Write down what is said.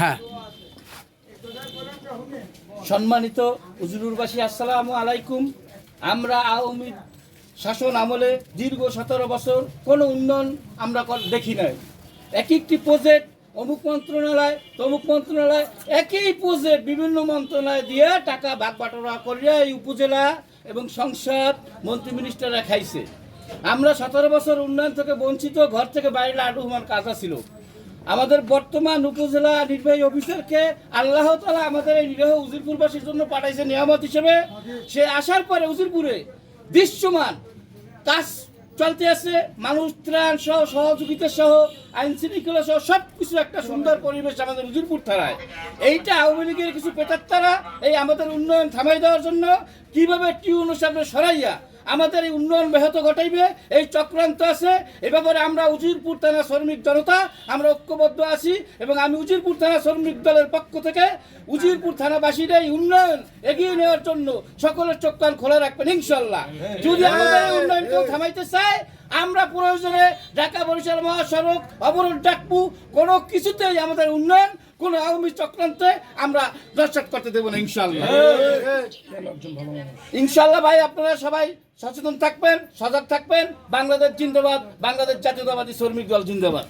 হ্যাঁ। সম্মানিত উজুরুরবাসী আসসালামু আলাইকুম। আমরা আওয়ামী শাসন আমলে দীর্ঘ সতেরো বছর কোনো উন্নয়ন আমরা দেখি নাই। এক একটি প্রজেক্ট অমুক মন্ত্রণালয়, তমুক মন্ত্রণালয়, একই প্রজেক্ট বিভিন্ন মন্ত্রণালয় দিয়ে টাকা ভাগ বাটোয়ারা করিয়া এই উপজেলা এবং সংসদ মন্ত্রী মিনিস্টাররা খাইছে। আমরা সতেরো বছর উন্নয়ন থেকে বঞ্চিত, ঘর থেকে বাইরে আডুমান কাজা ছিল। আমাদের বর্তমান উপজেলা নির্বাহী অফিসারকে আল্লাহ তালা আমাদের এই নিরীহ উজিরপুরবাসীর জন্য পাঠাইছে নিয়ামত হিসেবে। সে আসার পরে উজিরপুরে দৃশ্যমান কাজ চলতে আছে। মানুষ ত্রাণ সহ, সহযোগিতা সহ, আইন শৃঙ্খলা সহ সব কিছু একটা সুন্দর পরিবেশ আমাদের উজিরপুর থানায়। এইটা আওয়ামী লীগের কিছু তারা এই আমাদের উন্নয়ন থামাই দেওয়ার জন্য কীভাবে টিউন সামনে সরাইয়া আমাদের এই উন্নয়ন ব্যাহত ঘটাইবে এই চক্রান্ত আছে। এ ব্যাপারে আমরা উজিরপুর থানা শ্রমিক জনতা আমরা ঐক্যবদ্ধ আছি এবং আমি উজিরপুর থানা শ্রমিক দলের পক্ষ থেকে উজিরপুর থানাবাসীর এই উন্নয়ন এগিয়ে নেওয়ার জন্য সকলের চোখ কান খোলা রাখবেন ইনশাল্লাহ। যদি আমাদের উন্নয়ন কেউ থামাইতে চায় আমরা প্রয়োজনে ঢাকা বরিশাল মহাসড়ক অবরোধ ডাকবো কোনো কিছুতেই আমাদের উন্নয়ন কোন আওয়ামী চক্রান্তে আমরা দর্শক করতে দেবো না ইনশাল্লাহ ইনশাল্লাহ ভাই আপনারা সবাই সচেতন থাকবেন সজাগ থাকবেন। বাংলাদেশ জিন্দাবাদ বাংলাদেশ জাতীয়তাবাদী শ্রমিক দল জিন্দাবাদ।